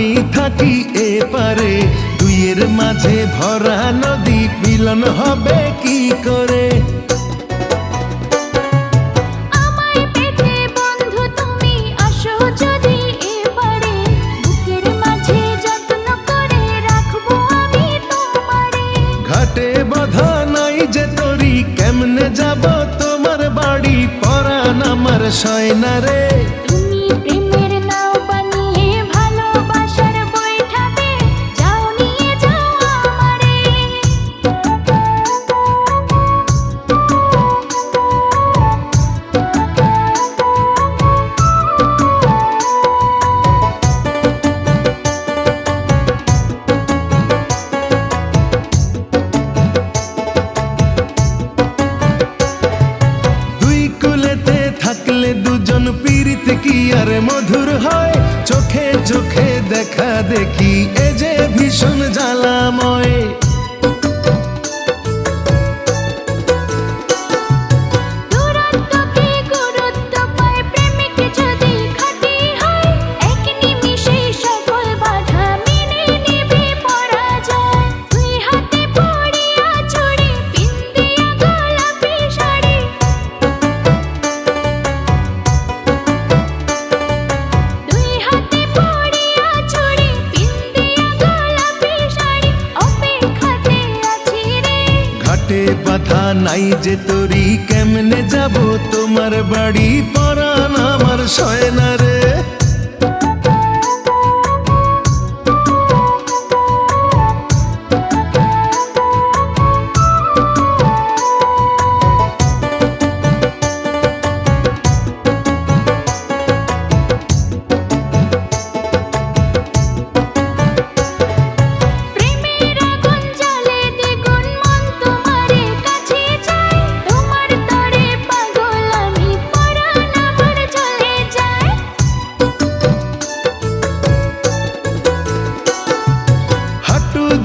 আমি থাকি এপারে দুইয়ের মাঝে ভরা নদী মিলন হবে কি করে? ঘাটে বাধা নাই যে তরি কেমনে যাব তোমার বাড়ি? পরান আমার সয়না রে কি আর মধুর হয়? চোখে চোখে দেখা দেখি এ যে ভীষণ জ্বালাময়। ঘাটে বাধা নাই যে তোরি কেমনে যাব তোমার বাড়ি পরান আমার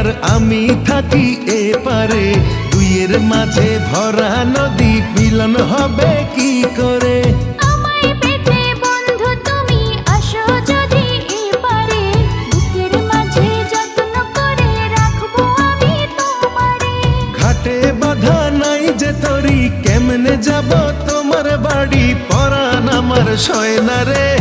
আর আমি থাকি এ পারে দুইয়ের মাঝে ভরা নদী মিলন হবে কি করে? তুমি বাধা নাই যে তরি কেমনে যাব তোমার বাড়ি? পরান আমার সয়না রে।